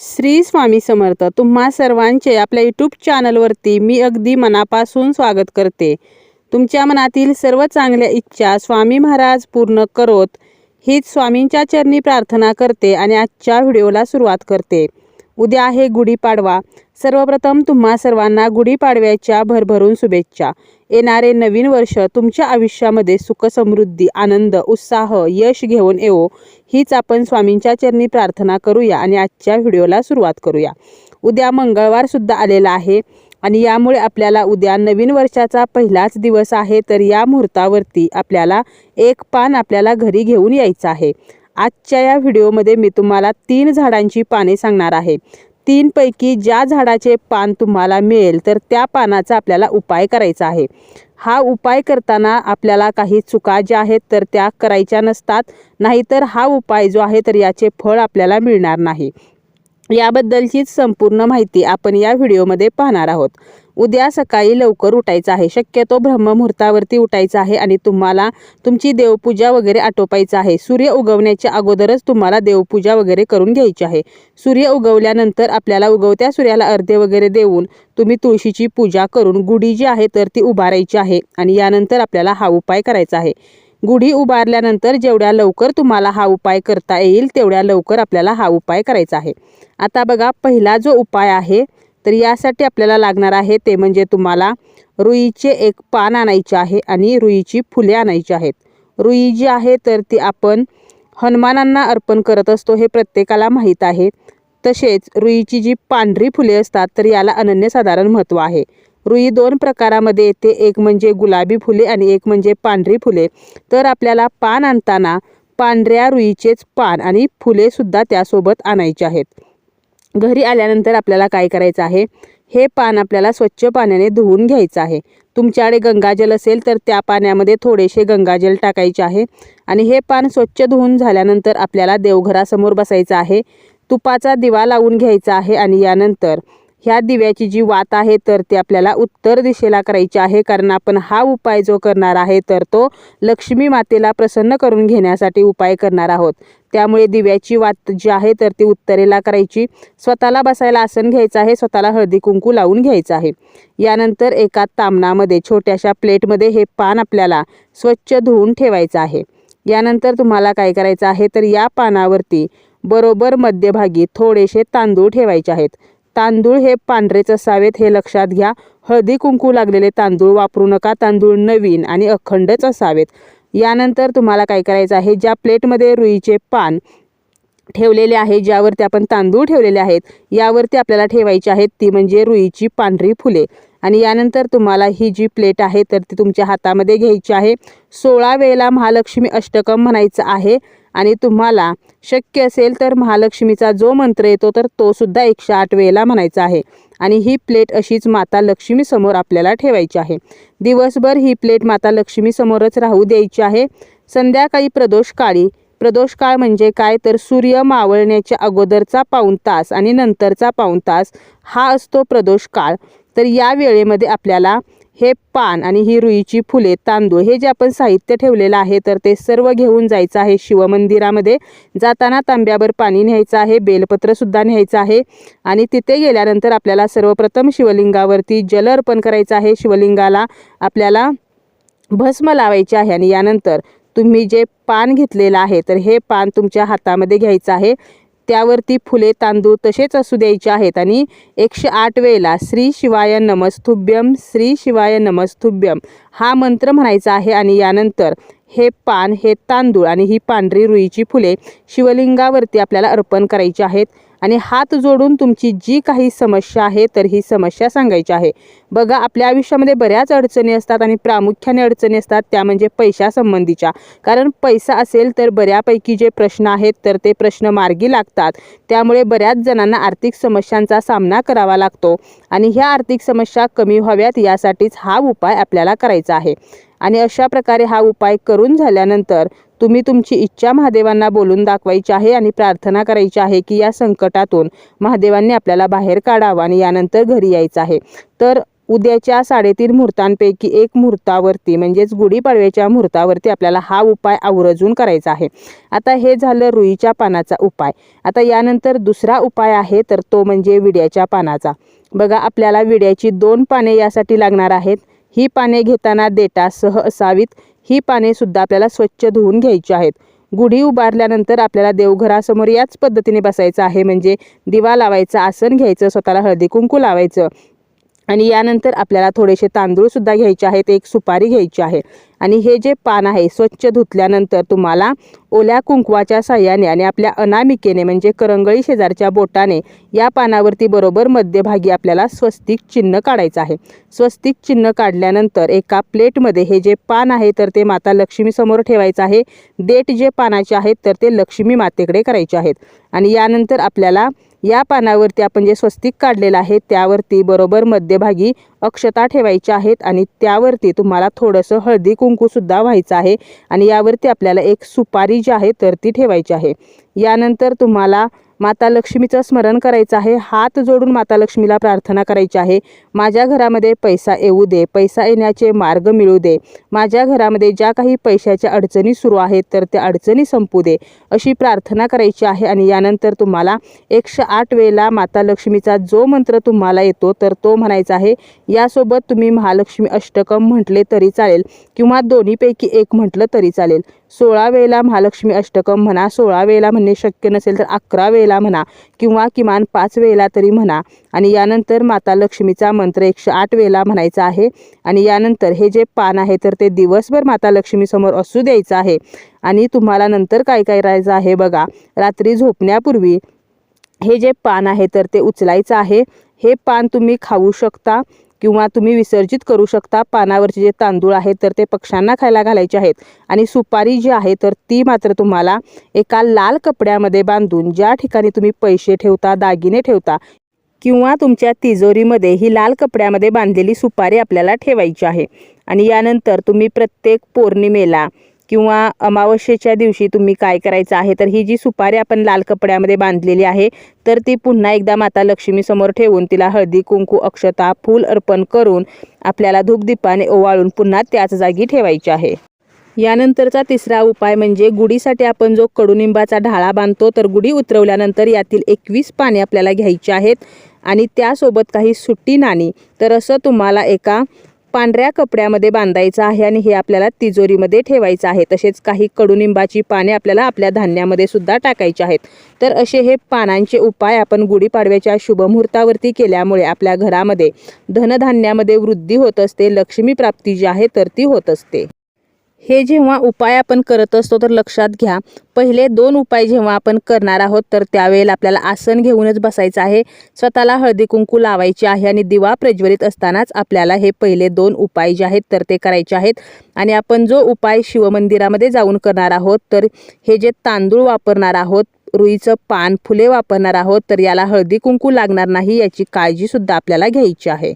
श्री स्वामी समर्थ. तुम्हा सर्वांचे आपल्या यूट्यूब चॅनलवरती मी अगदी मनापासून स्वागत करते. तुमच्या मनातील सर्व चांगल्या इच्छा स्वामी महाराज पूर्ण करोत. हीच स्वामींच्या चरणी प्रार्थना करते आणि आजच्या व्हिडिओला सुरुवात करते. उद्या आहे गुढीपाडवा. सर्वप्रथम तुम्हा सर्वांना गुढीपाडव्याच्या भरभरून शुभेच्छा. येणारे नवीन वर्ष तुमच्या आयुष्यामध्ये सुख समृद्धी आनंद उत्साह यश घेऊन येवो. हीच आपण स्वामींच्या चरणी प्रार्थना करूया आणि आजच्या व्हिडिओला सुरुवात करूया. उद्या मंगळवार सुद्धा आलेला आहे आणि यामुळे आपल्याला उद्या नवीन वर्षाचा पहिलाच दिवस आहे तर या मुहूर्तावरती आपल्याला एक पान आपल्याला घरी घेऊन यायचं आहे. आजच्या या व्हिडिओमध्ये मी तुम्हाला तीन झाडांची पाने सांगणार आहे. तीनपैकी ज्या झाडाचे पान तुम्हाला मिळेल तर त्या पानाचा आपल्याला उपाय करायचा आहे. हा उपाय करताना आपल्याला काही चुका ज्या आहेत तर त्या करायच्या नसतात. नाहीतर हा उपाय जो आहे तर याचे फळ आपल्याला मिळणार नाही. याबद्दलचीच संपूर्ण माहिती आपण या व्हिडिओमध्ये पाहणार आहोत. उद्या सकाळी लवकर उठायचं आहे. शक्यतो ब्रह्ममुहूर्तावरती उठायचं आहे आणि तुम्हाला तुमची देवपूजा वगैरे आटोपायचं आहे. सूर्य उगवण्याच्या अगोदरच तुम्हाला देवपूजा वगैरे करून घ्यायची आहे. सूर्य उगवल्यानंतर आपल्याला उगवत्या सूर्याला अर्धे वगैरे देऊन तुम्ही तुळशीची पूजा करून गुढी जी आहे तर ती उभारायची आहे आणि यानंतर आपल्याला हा उपाय करायचा आहे. गुढी उभारल्यानंतर जेवढ्या लवकर तुम्हाला हा उपाय करता येईल तेवढ्या लवकर आपल्याला हा उपाय करायचा आहे. आता बघा पहिला जो उपाय आहे तर यासाठी आपल्याला लागणार आहे ते म्हणजे तुम्हाला रुईचे एक पान आणायचे आहे आणि रुईची फुले आणायची आहेत. रुई जी आहे तर ती आपण हनुमानांना अर्पण करत असतो हे प्रत्येकाला माहीत आहे. तसेच रुईची जी पांढरी फुले असतात तर याला अनन्यसाधारण महत्त्व आहे. रुई दोन प्रकारामध्ये येते. एक म्हणजे गुलाबी फुले आणि एक म्हणजे पांढरी फुले. तर आपल्याला पान आणताना पांढऱ्या रुईचेच पान आणि फुलेसुद्धा त्यासोबत आणायचे आहेत. घरी आल्यानंतर आपल्याला काय करायचं आहे? हे पान आपल्याला स्वच्छ पाण्याने धुवून घ्यायचं आहे. तुमच्याकडे गंगाजल असेल तर त्या पाण्यामध्ये थोडेसे गंगाजल टाकायचे आहे. आणि हे पान स्वच्छ धुवून झाल्यानंतर आपल्याला देवघरासमोर बसायचं आहे. तुपाचा दिवा लावून घ्यायचा आहे आणि यानंतर ह्या दिव्याची जी वात आहे तर ती आपल्याला उत्तर दिशेला करायची आहे. कारण आपण हा उपाय जो करणार आहे तर तो लक्ष्मी मातेला प्रसन्न करून घेण्यासाठी उपाय करणार आहोत. त्यामुळे दिव्याची वात जी आहे तर ती उत्तरेला करायची. स्वतःला बसायला आसन घ्यायचं आहे स्वतःला हळदी कुंकू लावून घ्यायचं आहे. यानंतर एका तामणामध्ये छोट्याशा प्लेटमध्ये हे पान आपल्याला स्वच्छ धुवून ठेवायचं आहे. यानंतर तुम्हाला काय करायचं आहे तर या पानावरती बरोबर मध्यभागी थोडेसे तांदूळ ठेवायचे आहेत. तांदूळ हे पांढरेच असावेत हे लक्षात घ्या. हळदी कुंकू लागलेले तांदूळ वापरू नका. तांदूळ नवीन आणि अखंडच असावेत. यानंतर तुम्हाला काय करायचं आहे? ज्या प्लेटमध्ये रुईचे पान ठेवलेले आहे ज्यावरती आपण तांदूळ ठेवलेले आहेत यावरती आपल्याला ठेवायची आहेत ती म्हणजे रुईची पांढरी फुले. आणि यानंतर तुम्हाला ही जी प्लेट आहे तर ती तुमच्या हातामध्ये घ्यायची आहे. सोळा वेळेला महालक्ष्मी अष्टकम म्हणायचं आहे. आणि तुम्हाला शक्य असेल तर महालक्ष्मीचा जो मंत्र येतो तर तो सुद्धा एकशे आठ वेळेला म्हणायचा आहे. आणि ही प्लेट अशीच माता लक्ष्मीसमोर आपल्याला ठेवायची आहे. दिवसभर ही प्लेट माता लक्ष्मीसमोरच राहू द्यायची आहे. संध्याकाळी प्रदोष काळी. प्रदोष काळ म्हणजे काय? तर सूर्य मावळण्याच्या अगोदरचा पाऊण तास आणि नंतरचा पाऊण तास हा असतो प्रदोष काळ. तर या वेळेमध्ये आपल्याला हे पान आणि ही रुईची फुले तांदूळ हे जे आपण साहित्य ठेवलेलं आहे तर ते सर्व घेऊन जायचं आहे शिवमंदिरामध्ये. जाताना तांब्यावर पाणी न्यायचं आहे बेलपत्रसुद्धा न्यायचं आहे. आणि तिथे गेल्यानंतर आपल्याला सर्वप्रथम शिवलिंगावरती जल अर्पण करायचं आहे. शिवलिंगाला आपल्याला भस्म लावायचे आहे आणि यानंतर तुम्ही जे पान घेतलेलं आहे तर हे पान तुमच्या हातामध्ये घ्यायचं आहे. त्यावरती फुले तांदूळ तसेच असू द्यायचे आहेत. आणि एकशे आठ वेळेला श्री शिवाय नमस्तुभ्यम श्री शिवाय नमस्तुभ्यम हा मंत्र म्हणायचा आहे. आणि यानंतर हे पान हे तांदूळ आणि ही पांढरी रुईची फुले शिवलिंगावरती आपल्याला अर्पण करायची आहेत. आणि हात जोडून तुमची जी काही समस्या आहे तर ही समस्या सांगायची आहे. बघा आपल्या आयुष्यामध्ये बऱ्याच अडचणी असतात आणि प्रामुख्याने अडचणी असतात त्या म्हणजे पैशासंबंधीच्या. कारण पैसा असेल तर बऱ्यापैकी जे प्रश्न आहेत तर ते प्रश्न मार्गी लागतात. त्यामुळे बऱ्याच जणांना आर्थिक समस्यांचा सामना करावा लागतो. आणि ह्या आर्थिक समस्या कमी व्हाव्यात यासाठीच हा उपाय आपल्याला करायचा आहे. आणि अशा प्रकारे हा उपाय करून झाल्यानंतर तुम्ही तुमची इच्छा महादेवांना बोलून दाखवायची आहे आणि प्रार्थना करायची आहे की या संकटातून महादेवांनी आपल्याला बाहेर काढावं आणि यानंतर घरी यायचं आहे. तर उद्याच्या साडेतीन मुहूर्तांपैकी एक मुहूर्तावरती म्हणजेच गुढीपाडव्याच्या मुहूर्तावरती आपल्याला हा उपाय आवर्जून करायचा आहे. आता हे झालं रुईच्या पानाचा उपाय. आता यानंतर दुसरा उपाय आहे तर तो म्हणजे विड्याच्या पानाचा. बघा आपल्याला विड्याची दोन पाने यासाठी लागणार आहेत. ही पाने घेताना देटासह असावीत. ही पाने सुद्धा आपल्याला स्वच्छ धुवून घ्यायची आहेत. गुढी उभारल्यानंतर आपल्याला देवघरासमोर याच पद्धतीने बसायचं आहे. म्हणजे दिवा लावायचा आसन घ्यायचं स्वतःला हळदी कुंकू लावायचं. आणि यानंतर आपल्याला थोडेसे तांदूळसुद्धा घ्यायचे आहेत एक सुपारी घ्यायची आहे. आणि हे जे पान आहे स्वच्छ धुतल्यानंतर तुम्हाला ओल्या कुंकवाच्या साह्याने आणि आपल्या अनामिकेने म्हणजे करंगळी शेजारच्या बोटाने या पानावरती बरोबर मध्यभागी आपल्याला स्वस्तिक चिन्ह काढायचं आहे. स्वस्तिक चिन्ह काढल्यानंतर एका प्लेटमध्ये हे जे पान आहे तर ते माता लक्ष्मीसमोर ठेवायचं आहे. देठ जे पानाचे आहेत तर ते लक्ष्मी मातेकडे करायचे आहेत. आणि यानंतर आपल्याला या पानावरती आपण जे स्वस्तिक काढलेलं आहे त्यावरती बरोबर मध्यभागी अक्षता ठेवायच्या आहेत आणि त्यावरती तुम्हाला थोडंसं हळदी कुंकूसुद्धा व्हायचं आहे आणि यावरती आपल्याला एक सुपारी जी आहे तर ती ठेवायची आहे. यानंतर तुम्हाला माता लक्ष्मीचं स्मरण करायचं आहे. हात जोडून माता लक्ष्मीला प्रार्थना करायची आहे. माझ्या घरामध्ये पैसा येऊ दे पैसा येण्याचे मार्ग मिळू दे. माझ्या घरामध्ये ज्या काही पैशाच्या अडचणी सुरू आहेत तर त्या अडचणी संपू दे अशी प्रार्थना करायची आहे. आणि यानंतर तुम्हाला एकशे आठ वेळेला माता लक्ष्मीचा जो मंत्र तुम्हाला येतो तर तो म्हणायचा आहे यासोबत तुम्ही महालक्ष्मी अष्टकम म्हटले तरी चालेल किंवा दोन्हीपैकी एक म्हटलं तरी चालेल. सोळा वेळेला महालक्ष्मी अष्टकम म्हणा सोळा वेळेला म्हणणे शक्य नसेल तर अकरा वेळेला म्हणा किंवा किमान पाच वेळेला तरी म्हणा. आणि यानंतर माता लक्ष्मीचा मंत्र एकशे आठ वेळेला म्हणायचा आहे. आणि यानंतर हे जे पान आहे तर ते दिवसभर माता लक्ष्मीसमोर असू द्यायचं आहे. आणि तुम्हाला नंतर काय काय करायचं आहे बघा रात्री झोपण्यापूर्वी हे जे पान आहे तर ते उचलायचं आहे. हे पान तुम्ही खाऊ शकता. किंवा तुम्ही विसर्जित करू शकता पानावरचे जे तांदूळ आहेत तर ते पक्ष्यांना खायला घालायचे आहेत. आणि सुपारी जी आहे तर ती मात्र तुम्हाला एका लाल कपड्यामध्ये बांधून ज्या ठिकाणी तुम्ही पैसे ठेवता दागिने ठेवता किंवा तुमच्या तिजोरीमध्ये ही लाल कपड्यामध्ये बांधलेली सुपारी आपल्याला ठेवायची आहे. आणि यानंतर तुम्ही प्रत्येक पौर्णिमेला किंवा अमावस्येच्या दिवशी तुम्ही काय करायचं आहे? तर ही जी सुपारी आपण लाल कपड्यामध्ये बांधलेली आहे तर ती पुन्हा एकदा माता लक्ष्मीसमोर ठेवून तिला हळदी कुंकू अक्षता फूल अर्पण करून आपल्याला धूपदीपाने ओवाळून पुन्हा त्याच जागी ठेवायची आहे. यानंतरचा तिसरा उपाय म्हणजे गुढीसाठी आपण जो कडुनिंबाचा ढाळा बांधतो तर गुढी उतरवल्यानंतर यातील एकवीस पाने आपल्याला घ्यायची आहेत. आणि त्यासोबत काही सुट्टी नाणी तर असं तुम्हाला एका पांढऱ्या कपड्यामध्ये बांधायचं आहे आणि हे आपल्याला तिजोरीमध्ये ठेवायचं आहे. तसेच काही कडुनिंबाची पाने आपल्याला आपल्या धान्यामध्ये सुद्धा टाकायची आहेत. तर असे हे पानांचे उपाय आपण गुढीपाडव्याच्या शुभमुहूर्तावरती केल्यामुळे आपल्या घरामध्ये धनधान्यामध्ये वृद्धी होत असते लक्ष्मी प्राप्ती जी आहे तर ती होत असते. हे जेव्हा उपाय आपण करत असतो तर लक्षात घ्या. पहिले दोन उपाय जेव्हा आपण करणार आहोत तर त्यावेळेला आपल्याला आसन घेऊनच बसायचं आहे. स्वतःला हळदी कुंकू लावायची आहे आणि दिवा प्रज्वलित असतानाच आपल्याला हे पहिले दोन उपाय जे आहेत तर ते करायचे आहेत. आणि आपण जो उपाय शिवमंदिरामध्ये जाऊन करणार आहोत तर हे जे तांदूळ वापरणार आहोत रुईचं पान फुले वापरणार आहोत तर याला हळदी कुंकू लागणार नाही याची काळजीसुद्धा आपल्याला घ्यायची आहे.